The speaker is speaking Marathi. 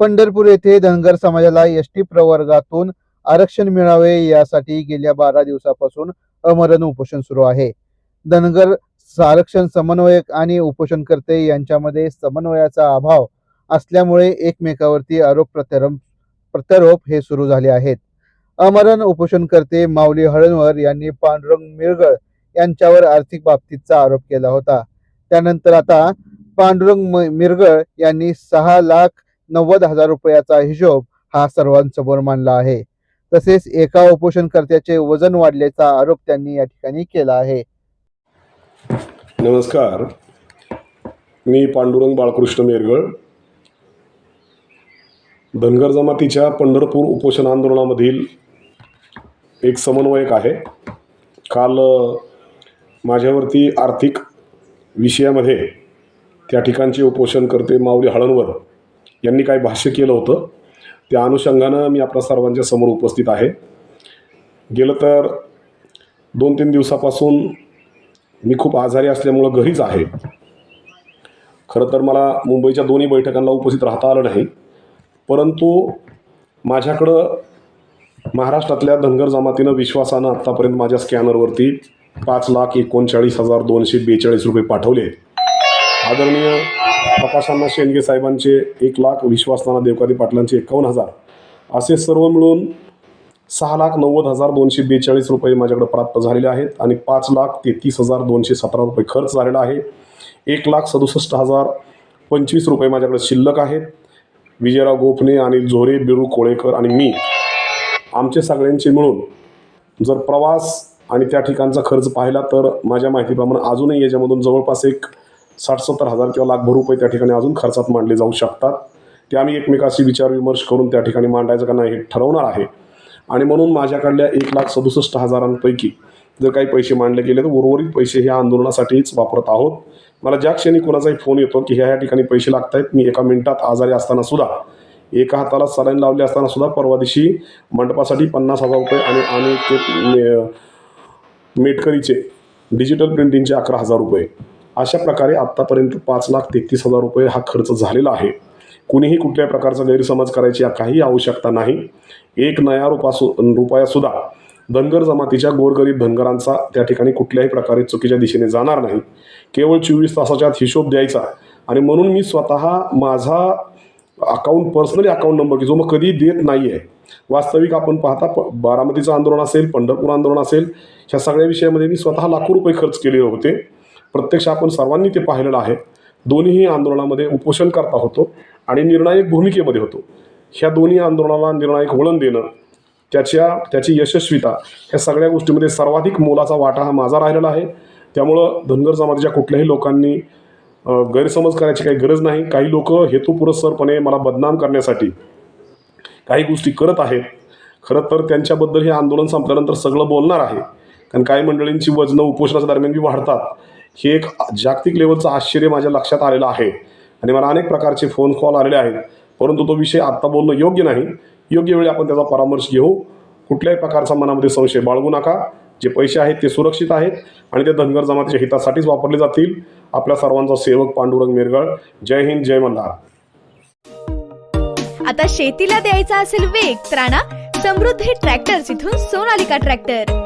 पंढरपूर येथे धनगर समाजाला एस टी प्रवर्गातून आरक्षण मिळावे यासाठी गेल्या बारा दिवसापासून अमरण उपोषण सुरू आहे. धनगर आरक्षण समन्वयक आणि उपोषणकर्ते यांच्यामध्ये समन्वयाचा अभाव असल्यामुळे एकमेकावरती आरोप प्रत्यारोप प्रत्यारोप हे सुरू झाले आहेत. अमरण उपोषणकर्ते माऊली हळणवर यांनी पांडुरंग मिरगळ यांच्यावर आर्थिक बाबतीतचा आरोप केला होता. त्यानंतर आता पांडुरंग मिरगळ यांनी सहा लाख नव्वद हजार रुपयाचा हिशोब हा सर्वांसमोर मांडला आहे. तसेच एका उपोषणकर्त्याचे वजन वाढल्याचा आरोप त्यांनी या ठिकाणी केला आहे. नमस्कार. मी पांडुरंग बाळकृष्ण मेरगळ. धनगर जमातीच्या पंढरपूर उपोषण आंदोलनामधील एक समन्वयक आहे. काल माझ्यावरती आर्थिक विषयामध्ये त्या ठिकाणचे उपोषणकर्ते माऊली हळणवर यांनी काही भाष्य केलं होतं त्या अनुषंगानं मी आपल्या सर्वांच्या समोर उपस्थित आहे. गेलं तर दोन तीन दिवसापासून मी खूप आजारी असल्यामुळं घरीच आहे. खरं तर मला मुंबईच्या दोन्ही बैठकांना उपस्थित राहता आलं नाही. परंतु माझ्याकडं महाराष्ट्रातल्या धनगर जमातीनं विश्वासानं आत्तापर्यंत माझ्या स्कॅनरवरती पाच लाख एकोणचाळीस हजार दोनशे बेचाळीस रुपये पाठवले आदरणीय प्रकाशांना शेंडगे साहेबांचे एक लाख विश्वासनाना देवकादी पाटलांचे एकावन्न हजार. असे सर्व मिळून सहा लाख नव्वद हजार दोनशे बेचाळीस रुपये माझ्याकडे प्राप्त झालेले आहेत आणि पाच लाख तेहतीस हजार दोनशे सतरा रुपये खर्च झालेला आहे. एक लाख सदुसष्ट हजार पंचवीस रुपये माझ्याकडे शिल्लक आहेत. विजयराव गोपणे आणि झोरे बिरू कोळेकर आणि मी आमचे सगळ्यांचे मिळून जर प्रवास आणि त्या ठिकाणचा खर्च पाहिला तर माझ्या माहितीप्रमाणे अजूनही याच्यामधून जवळपास एक साठ सत्तर हजार किंवा लाखभर रुपये त्या ठिकाणी अजून खर्चात मांडले जाऊ शकतात. ते आम्ही एकमेकाशी विचारविमर्श करून त्या ठिकाणी मांडायचं का नाही हे ठरवणार आहे. आणि म्हणून माझ्याकडल्या एक लाख सदुसष्ट हजारांपैकी जर काही पैसे मांडले गेले तर उर्वरित पैसे हे आंदोलनासाठीच वापरत आहोत. मला ज्या क्षणी कोणाचाही फोन येतो की ह्या ह्या ठिकाणी पैसे लागत आहेत मी एका मिनिटात आजारी असताना सुद्धा एका हाताला सलाईन लावले असताना सुद्धा परवा दिवशी मंडपासाठी पन्नास हजार रुपये आणि आणि ते मेटकरीचे डिजिटल प्रिंटिंगचे अकरा हजार रुपये. अशा प्रकारे आत्तापर्यंत पाच लाख तेहतीस हजार रुपये हा खर्च झालेला आहे. कुणीही कुठल्याही प्रकारचा गैरसमज करायची काही आवश्यकता नाही. एक नया रुपासु रुपयासुद्धा धनगर जमातीच्या गोरगरीब धनगरांचा त्या ठिकाणी कुठल्याही प्रकारे चुकीच्या दिशेने जाणार नाही. केवळ चोवीस तासाच्या आत हिशोब द्यायचा. आणि म्हणून मी स्वतः माझा अकाउंट पर्सनली अकाउंट नंबर की जो मग कधी देत नाही आहे वास्तविक आपण पाहता प बारामतीचं आंदोलन असेल पंढरपूर आंदोलन असेल ह्या सगळ्या विषयामध्ये मी स्वतः लाखो रुपये खर्च केले होते. प्रत्यक्ष आपण सर्वांनी ते पाहिलेलं आहे. दोन्हीही आंदोलनामध्ये उपोषण करता होतो आणि निर्णायक भूमिकेमध्ये होतो. ह्या दोन्ही आंदोलनाला निर्णायक वळण देणं त्याच्या त्याची यशस्वीता ह्या सगळ्या गोष्टीमध्ये सर्वाधिक मोलाचा वाटा हा माझा राहिलेला आहे. त्यामुळं धनगर समाजाच्या कुठल्याही लोकांनी गैरसमज करायची काही गरज नाही. काही लोक हेतुपुरस्सरपणे मला बदनाम करण्यासाठी काही गोष्टी करत आहेत. खरं तर त्यांच्याबद्दल हे आंदोलन संपल्यानंतर सगळं बोलणार आहे. कारण काही मंडळींची वजनं उपोषणाच्या दरम्यान बी वाढतात. हे एक जागतिक लेवलचं आश्चर्य माझ्या लक्षात आलेलं आहे. आणि मला अनेक प्रकारचे फोन कॉल आलेले आहेत. परंतु तो विषय आत्ता बोलणं योग्य नाही. योग्य वेळी आपण त्याचा परामर्श घेऊ. कुठल्याही प्रकारचा मनामध्ये संशय बाळगू नका. जे पैसे आहेत ते सुरक्षित आहेत आणि ते धनगर जमातीच्या हितासाठीच वापरले जातील. आपल्या सर्वांचा सेवक पांडुरंग मिरगळ. जय हिंद जय मल्हार. आता शेतीला द्यायचा असेल वेग तर समृद्धी ट्रॅक्टर इथून सोनालिका ट्रॅक्टर